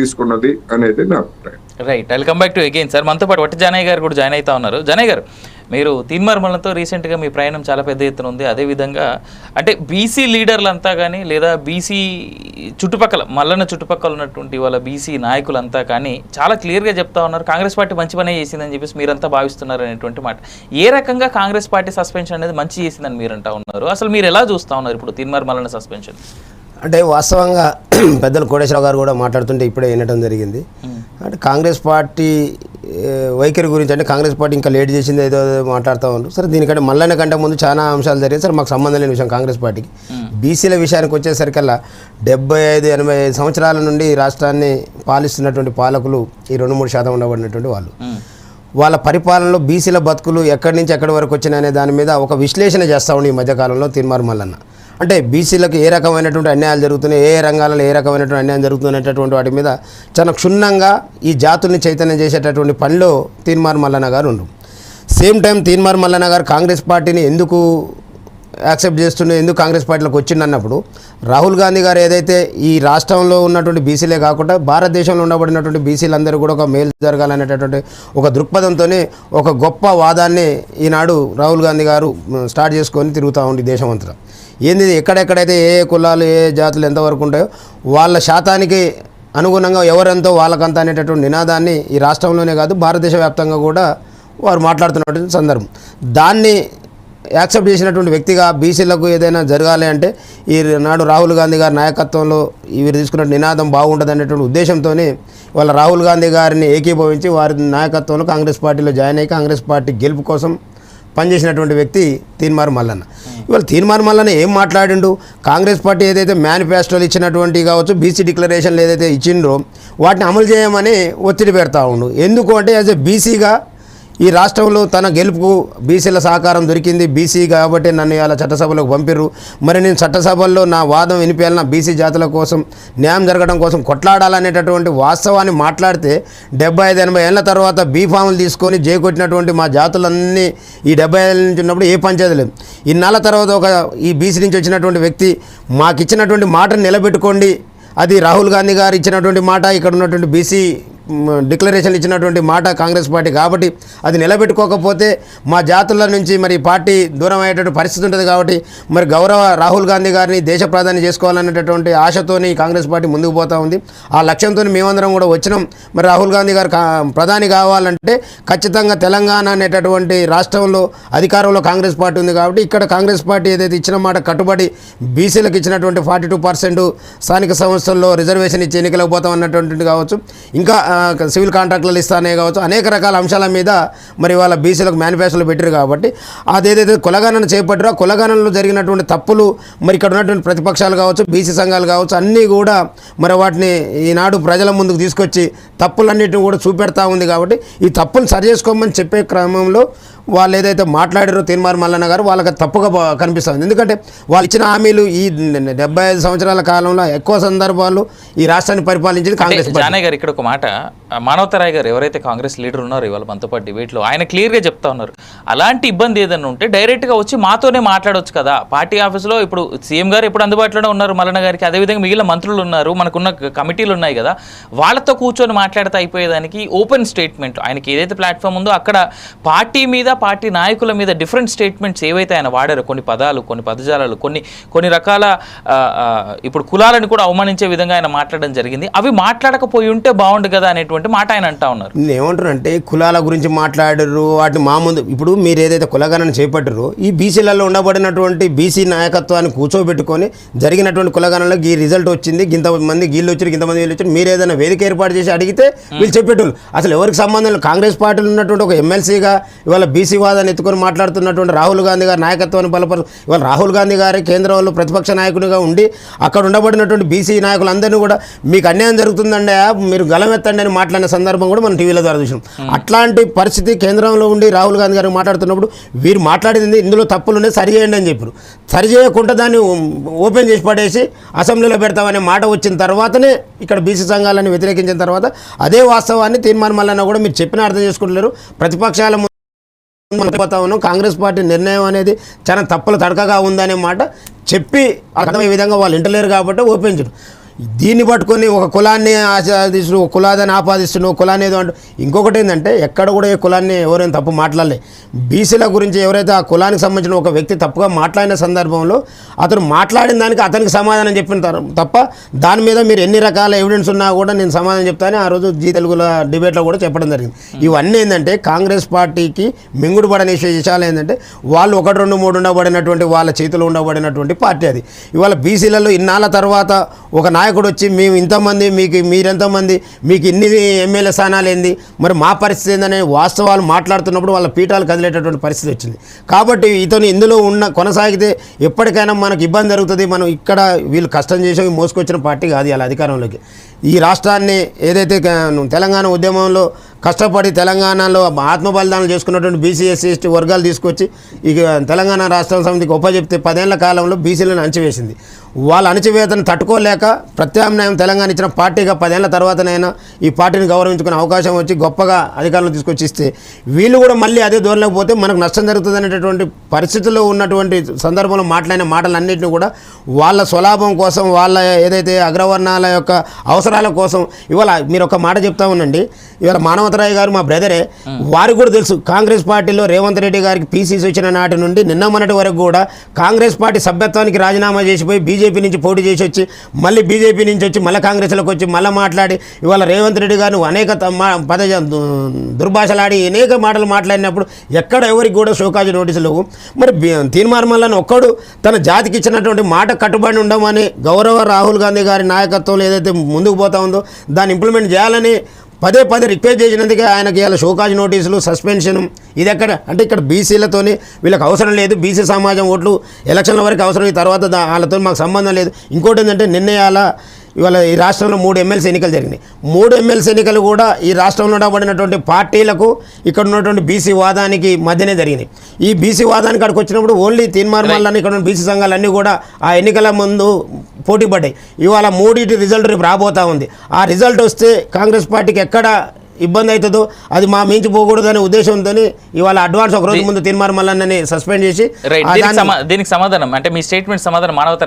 తీసుకున్నది అనేది నా అభిప్రాయం. Right welcome back to again sir మనతో పాటు వట్టి జానయ్య గారు కూడా జాయిన్ అవుతా ఉన్నారు. జానయ్య గారు మీరు తీన్మార్మలతో రీసెంట్గా మీ ప్రయాణం చాలా పెద్ద ఎత్తున ఉంది. అదేవిధంగా అంటే బీసీ లీడర్లంతా కానీ లేదా బీసీ చుట్టుపక్కల మల్లన్న చుట్టుపక్కల ఉన్నటువంటి వాళ్ళ బీసీ నాయకులంతా కానీ చాలా క్లియర్గా చెప్తా ఉన్నారు. కాంగ్రెస్ పార్టీ మంచి పనే చేసిందని చెప్పేసి మీరంతా భావిస్తున్నారు అనేటువంటి మాట. ఏ రకంగా కాంగ్రెస్ పార్టీ సస్పెన్షన్ అనేది మంచి చేసిందని మీరు అంటా ఉన్నారు? అసలు మీరు ఎలా చూస్తా ఉన్నారు ఇప్పుడు తీన్మార్ మల్లన్న సస్పెన్షన్ అంటే వాస్తవంగా పెద్దలు కోటేశ్వరరావు గారు కూడా మాట్లాడుతుంటే ఇప్పుడే వినడం జరిగింది. అంటే కాంగ్రెస్ పార్టీ వైఖరి గురించి అంటే కాంగ్రెస్ పార్టీ ఇంకా లేట్ చేసింది ఏదో మాట్లాడుతూ ఉన్నారు. సరే దీనికంటే మల్లన్న కంటే ముందు చాలా అంశాలు జరిగాయి. సరే మాకు సంబంధం లేని విషయం కాంగ్రెస్ పార్టీకి. బీసీల విషయానికి వచ్చేసరికల్లా డెబ్బై ఐదు ఎనభై ఐదు సంవత్సరాల నుండి ఈ రాష్ట్రాన్ని పాలిస్తున్నటువంటి పాలకులు ఈ రెండు మూడు శాతం ఉండబడినటువంటి వాళ్ళు. వాళ్ళ పరిపాలనలో బీసీల బతుకులు ఎక్కడి నుంచి ఎక్కడి వరకు వచ్చినాయి అనే దాని మీద ఒక విశ్లేషణ చేస్తూ ఉండి ఈ మధ్యకాలంలో తీర్మార్ మల్లన్న. అంటే బీసీలకు ఏ రకమైనటువంటి అన్యాయాలు జరుగుతున్నాయి ఏ ఏ రంగాలలో ఏ రకమైనటువంటి అన్యాయం జరుగుతున్నటువంటి వాటి మీద చాలా క్షుణ్ణంగా ఈ జాతుల్ని చైతన్యం చేసేటటువంటి పనిలో తీన్మార్ మల్లన్న గారు ఉండు సేమ్ టైం తీన్మార్ మల్లన్న గారు కాంగ్రెస్ పార్టీని ఎందుకు యాక్సెప్ట్ చేస్తుండే ఎందుకు కాంగ్రెస్ పార్టీలోకి వచ్చిందన్నప్పుడు రాహుల్ గాంధీ గారు ఏదైతే ఈ రాష్ట్రంలో ఉన్నటువంటి బీసీలే కాకుండా భారతదేశంలో ఉండబడినటువంటి బీసీలందరూ కూడా ఒక మేలు జరగాలనేటటువంటి ఒక దృక్పథంతోనే ఒక గొప్ప వాదాన్ని ఈనాడు రాహుల్ గాంధీ గారు స్టార్ట్ చేసుకొని తిరుగుతూ ఉండి దేశం ఏంది ఎక్కడెక్కడైతే ఏ ఏ కులాలు ఏ ఏ జాతులు ఎంతవరకు ఉంటాయో వాళ్ళ శాతానికి అనుగుణంగా ఎవరెంతో వాళ్ళకంత అనేటటువంటి నినాదాన్ని ఈ రాష్ట్రంలోనే కాదు భారతదేశ వ్యాప్తంగా కూడా వారు మాట్లాడుతున్నటువంటి సందర్భం. దాన్ని యాక్సెప్ట్ చేసినటువంటి వ్యక్తిగా బీసీలకు ఏదైనా జరగాలి అంటే ఈ నాడు రాహుల్ గాంధీ గారి నాయకత్వంలో వీరు తీసుకున్న నినాదం బాగుంటుంది అనేటువంటి ఉద్దేశంతోనే వాళ్ళ రాహుల్ గాంధీ గారిని ఏకీభవించి వారి నాయకత్వంలో కాంగ్రెస్ పార్టీలో జాయిన్ అయ్యి కాంగ్రెస్ పార్టీ గెలుపు కోసం పనిచేసినటువంటి వ్యక్తి తీన్మార్ మల్లన్న. ఇవాళ తీన్మార్ మల్లన్న ఏం మాట్లాడిండు? కాంగ్రెస్ పార్టీ ఏదైతే మేనిఫెస్టోలు ఇచ్చినటువంటి కావచ్చు బీసీ డిక్లరేషన్లు ఏదైతే ఇచ్చిండ్రో వాటిని అమలు చేయమని ఒత్తిడి పెడతా ఉండు. ఎందుకు అంటే యాజ్ ఎ బీసీగా ఈ రాష్ట్రంలో తన గెలుపుకు బీసీల సహకారం దొరికింది. బీసీ కాబట్టి నన్ను ఇవాళ చట్టసభలోకి పంపిర్రు. మరి నేను చట్టసభల్లో నా వాదం వినిపించాలన్న బీసీ జాతుల కోసం న్యాయం జరగడం కోసం కొట్లాడాలనేటటువంటి వాస్తవాన్ని మాట్లాడితే డెబ్బై ఐదు ఎనభై ఏళ్ళ తర్వాత బీఫాములు తీసుకొని జేకొట్టినటువంటి మా జాతులన్నీ ఈ డెబ్బై ఐదు నుంచి ఉన్నప్పుడు ఏ పంచాయతీ లేదు ఇన్నాళ్ళ తర్వాత ఒక ఈ బీసీ నుంచి వచ్చినటువంటి వ్యక్తి మాకు ఇచ్చినటువంటి మాటను నిలబెట్టుకోండి. అది రాహుల్ గాంధీ గారు ఇచ్చినటువంటి మాట ఇక్కడ ఉన్నటువంటి బీసీ డిక్లరేషన్ ఇచ్చినటువంటి మాట కాంగ్రెస్ పార్టీ. కాబట్టి అది నిలబెట్టుకోకపోతే మా జాతుల నుంచి మరి పార్టీ దూరం అయ్యేటటువంటి పరిస్థితి ఉంటుంది కాబట్టి మరి గౌరవ రాహుల్ గాంధీ గారిని దేశ ప్రధాని చేసుకోవాలనేటటువంటి ఆశతోని కాంగ్రెస్ పార్టీ ముందుకు పోతూ ఉంది. ఆ లక్ష్యంతో మేమందరం కూడా వచ్చినాం. మరి రాహుల్ గాంధీ గారు కా- ప్రధాని కావాలంటే ఖచ్చితంగా తెలంగాణ అనేటటువంటి రాష్ట్రంలో అధికారంలో కాంగ్రెస్ పార్టీ ఉంది కాబట్టి ఇక్కడ కాంగ్రెస్ పార్టీ ఏదైతే ఇచ్చిన మాట కట్టుబడి బీసీలకు ఇచ్చినటువంటి ఫార్టీ టూ పర్సెంట్ స్థానిక సంస్థల్లో రిజర్వేషన్ ఇచ్చి ఎన్నికలకు పోతాం అన్నటువంటి కావచ్చు. ఇంకా సివిల్ కాంట్రాక్టులు ఇస్తానే కావచ్చు. అనేక రకాల అంశాల మీద మరి వాళ్ళ బీసీలకు మేనిఫెస్టోలు పెట్టారు కాబట్టి అదేదైతే కులగణన చేపట్టారో ఆ కులగణనలో జరిగినటువంటి తప్పులు మరి ఇక్కడ ఉన్నటువంటి ప్రతిపక్షాలు కావచ్చు బీసీ సంఘాలు కావచ్చు అన్నీ కూడా మరి వాటిని ఈనాడు ప్రజల ముందుకు తీసుకొచ్చి తప్పులన్నిటిని కూడా చూపెడతా ఉంది కాబట్టి ఈ తప్పులు సరి చేసుకోమని చెప్పే క్రమంలో వాళ్ళు ఏదైతే మాట్లాడారో తీర్మార్ మల్లన్న గారు వాళ్ళకి తప్పుగా కనిపిస్తుంది. ఎందుకంటే వాళ్ళు ఇచ్చిన హామీలు ఈ డెబ్బై ఐదు సంవత్సరాల కాలంలో ఎక్కువ సందర్భాల్లో ఈ రాష్ట్రాన్ని పరిపాలించింది కాంగ్రెస్ గారు ఇక్కడ ఒక మాట మానవతరాయ్ గారు ఎవరైతే కాంగ్రెస్ లీడర్ ఉన్నారో ఇవాళ మనతో పాటు డిబేట్లో ఆయన క్లియర్గా చెప్తా ఉన్నారు. అలాంటి ఇబ్బంది ఏదైనా ఉంటే డైరెక్ట్గా వచ్చి మాతోనే మాట్లాడొచ్చు కదా. పార్టీ ఆఫీస్లో ఇప్పుడు సీఎం గారు ఇప్పుడు అందుబాటులోనే ఉన్నారు మల్లన్న గారికి. అదేవిధంగా మిగిలిన మంత్రులు ఉన్నారు మనకున్న కమిటీలు ఉన్నాయి కదా. వాళ్ళతో కూర్చొని మాట్లాడితే అయిపోయేదానికి ఓపెన్ స్టేట్మెంట్. ఆయనకి ఏదైతే ప్లాట్ఫామ్ ఉందో అక్కడ పార్టీ మీద పార్టీ నాయకుల మీద డిఫరెంట్ స్టేట్మెంట్స్ ఏవైతే ఆయన వాడారో కొన్ని పదాలు కొన్ని పదజాలాలు కొన్ని కొన్ని రకాల ఇప్పుడు కులాలను కూడా అవమానించే విధంగా ఆయన మాట్లాడడం జరిగింది. అవి మాట్లాడకపోయి ఉంటే బాగుండు కదా అనేటువంటి మాట ఆయన అంటా ఉన్నారు. నేను ఏమంటారంటే కులాల గురించి మాట్లాడరు వాటిని మా ముందు ఇప్పుడు మీరు ఏదైతే కులగణన చేపట్టారో ఈ బీసీలలో ఉండబడినటువంటి బీసీ నాయకత్వాన్ని కూర్చోబెట్టుకొని జరిగినటువంటి కులగణనలో ఈ రిజల్ట్ వచ్చింది ఇంతమంది గీళ్ళు వచ్చారు ఇంతమంది వీళ్ళు వచ్చారు మీరు ఏదైనా వేదిక ఏర్పాటు చేసి అడిగితే వీళ్ళు చెప్పేటోళ్ళు. అసలు ఎవరికి సంబంధం కాంగ్రెస్ పార్టీలో ఉన్నటువంటి ఒక ఎమ్మెల్సీగా ఇవాళ బీసీ వాదాన్ని ఎత్తుకొని మాట్లాడుతున్నటువంటి రాహుల్ గాంధీ గారి నాయకత్వాన్ని బలపరు ఇవాళ రాహుల్ గాంధీ గారి కేంద్రంలో ప్రతిపక్ష నాయకుడిగా ఉండి అక్కడ ఉండబడినటువంటి బీసీ నాయకులందరినీ కూడా మీకు అన్యాయం జరుగుతుందండి మీరు గలమెత్తండి అని మాట్లాడిన సందర్భం కూడా మనం టీవీల ద్వారా చూసినాం అట్లాంటి పరిస్థితి కేంద్రంలో ఉండి రాహుల్ గాంధీ గారు మాట్లాడుతున్నప్పుడు వీరు మాట్లాడింది ఇందులో తప్పులు సరి చేయండి అని చెప్పారు. సరి చేయకుండా దాన్ని ఓపెన్ చేసి పడేసి అసెంబ్లీలో పెడతామనే మాట వచ్చిన తర్వాతనే ఇక్కడ బీసీ సంఘాలని వ్యతిరేకించిన తర్వాత అదే వాస్తవాన్ని తీర్మానం మల్లన్న కూడా మీరు చెప్పిన అర్థం చేసుకుంటున్నారు ప్రతిపక్షాల పోతా ఉన్నాం. కాంగ్రెస్ పార్టీ నిర్ణయం అనేది చాలా తప్పుల తడకగా ఉందనే మాట చెప్పి అర్థమయ్యే విధంగా వాళ్ళు ఇంటలేరు కాబట్టి ఓపెన్ చేయడం దీన్ని పట్టుకొని ఒక కులాన్ని ఆపాదిస్తూ ఒక కులాదని ఆపాదిస్తున్నావు కులాన్ని ఏదో అంటూ ఇంకొకటి ఏంటంటే ఎక్కడ కూడా ఏ కులాన్ని ఎవరైనా తప్పు మాట్లాడలే. బీసీల గురించి ఎవరైతే ఆ కులానికి సంబంధించిన ఒక వ్యక్తి తప్పుగా మాట్లాడిన సందర్భంలో అతను మాట్లాడిన దానికి అతనికి సమాధానం చెప్పిన తప్ప దాని మీద మీరు ఎన్ని రకాల ఎవిడెన్స్ ఉన్నా కూడా నేను సమాధానం చెప్తానని ఆ రోజు జీ తెలుగుల డిబేట్లో కూడా చెప్పడం జరిగింది. ఇవన్నీ ఏంటంటే కాంగ్రెస్ పార్టీకి మింగుడు పడని విషయాలు ఏంటంటే వాళ్ళు ఒకటి రెండు మూడు ఉండబడినటువంటి వాళ్ళ చేతిలో ఉండబడినటువంటి పార్టీ అది. ఇవాళ బీసీలలో ఇన్నాళ్ళ తర్వాత ఒక నాయకుడు వచ్చి మేము ఇంతమంది మీకు మీరెంతమంది మీకు ఇన్ని ఎమ్మెల్యే స్థానాలు ఏంది మరి మా పరిస్థితి ఏందనే వాస్తవాలు మాట్లాడుతున్నప్పుడు వాళ్ళ పీఠాలు కదిలేటటువంటి పరిస్థితి వచ్చింది. కాబట్టి ఇతను ఇందులో ఉన్న కొనసాగితే ఎప్పటికైనా మనకు ఇబ్బంది జరుగుతుంది. మనం ఇక్కడ వీళ్ళు కష్టం చేసి మోసుకొచ్చిన పార్టీ కాదు ఇలా అధికారంలోకి. ఈ రాష్ట్రాన్ని ఏదైతే తెలంగాణ ఉద్యమంలో కష్టపడి తెలంగాణలో ఆత్మ బలిదానాలు చేసుకున్నటువంటి బీసీ ఎస్సీ ఎస్టీ వర్గాలు తీసుకొచ్చి ఇక తెలంగాణ రాష్ట్ర సమితికి ఒప్పచెప్తే పదేళ్ళ కాలంలో బీసీలను అణచివేసింది. వాళ్ళ అణచివేతను తట్టుకోలేక ప్రత్యామ్నాయం తెలంగాణ ఇచ్చిన పార్టీగా పదేళ్ళ తర్వాతనైనా ఈ పార్టీని గౌరవించుకునే అవకాశం వచ్చి గొప్పగా అధికారంలో తీసుకొచ్చి ఇస్తే వీళ్ళు కూడా మళ్ళీ అదే ధోరణిలోకి పోతే మనకు నష్టం జరుగుతుంది అనేటటువంటి పరిస్థితుల్లో ఉన్నటువంటి సందర్భంలో మాట్లాడిన మాటలన్నింటినీ కూడా వాళ్ళ స్వలాభం కోసం వాళ్ళ ఏదైతే అగ్రవర్ణాల యొక్క అవసరాల కోసం ఇవాళ మీరు ఒక మాట చెప్తా ఉండండి. ఇవాళ మానవతరాయ్ గారు మా బ్రదరే వారికి కూడా తెలుసు. కాంగ్రెస్ పార్టీలో రేవంత్ రెడ్డి గారికి పీసీసీ వచ్చిన నాటి నుండి నిన్న మొన్నటి వరకు కూడా కాంగ్రెస్ పార్టీ సభ్యత్వానికి రాజీనామా చేసిపోయి బీజేపీ నుంచి పోటీ చేసి వచ్చి మళ్ళీ బీజేపీ నుంచి వచ్చి మళ్ళీ కాంగ్రెస్లోకి వచ్చి మళ్ళీ మాట్లాడి ఇవాళ రేవంత్ రెడ్డి గారు అనేక పద దుర్భాషలాడి అనేక మాటలు మాట్లాడినప్పుడు ఎక్కడ ఎవరికి కూడా షోకాజీ నోటీసులు మరి బి- తీర్మార్మల్లని ఒక్కడు తన జాతికి ఇచ్చినటువంటి మాట కట్టుబడి ఉండమని గౌరవ రాహుల్ గాంధీ గారి నాయకత్వంలో ఏదైతే ముందుకు పోతా ఉందో దాన్ని ఇంప్లిమెంట్ చేయాలని పదే పదే రిక్వెస్ట్ చేసినందుకే ఆయనకి ఇలా షోకాజ్ నోటీసులు సస్పెన్షన్ ఇది ఎక్కడ అంటే ఇక్కడ బీసీలతోని వీళ్ళకి అవసరం లేదు. బీసీ సమాజం ఓట్లు ఎలక్షన్ల వరకు అవసరం ఈ తర్వాత వాళ్ళతో మాకు సంబంధం లేదు. ఇంకోటి ఏంటంటే నిర్ణయాల ఇవాళ ఈ రాష్ట్రంలో మూడు ఎమ్మెల్సీ ఎన్నికలు జరిగినాయి. మూడు ఎమ్మెల్సీ ఎన్నికలు కూడా ఈ రాష్ట్రంలో ఉండబడినటువంటి పార్టీలకు ఇక్కడ ఉన్నటువంటి బీసీ వాదానికి మధ్యనే జరిగినాయి. ఈ బీసీ వాదానికి అక్కడికి వచ్చినప్పుడు ఓన్లీ తీర్మానాలని ఇక్కడ ఉన్న బీసీ సంఘాలన్నీ కూడా ఆ ఎన్నికల ముందు పోటీ పడ్డాయి. ఇవాళ మూడింటి రిజల్ట్ రేపు రాబోతా ఉంది. ఆ రిజల్ట్ వస్తే కాంగ్రెస్ పార్టీకి ఎక్కడ ఇబ్బంది అవుతుందో అది మా మించి పోకూడదు అనే ఉద్దేశంతో ఇవాళ అడ్వాన్స్ ఒక రోజు ముందు తీర్మానం సస్పెండ్ చేసి దీనికి సమాధానం అంటే మీ స్టేట్మెంట్ సమాధానం మానవత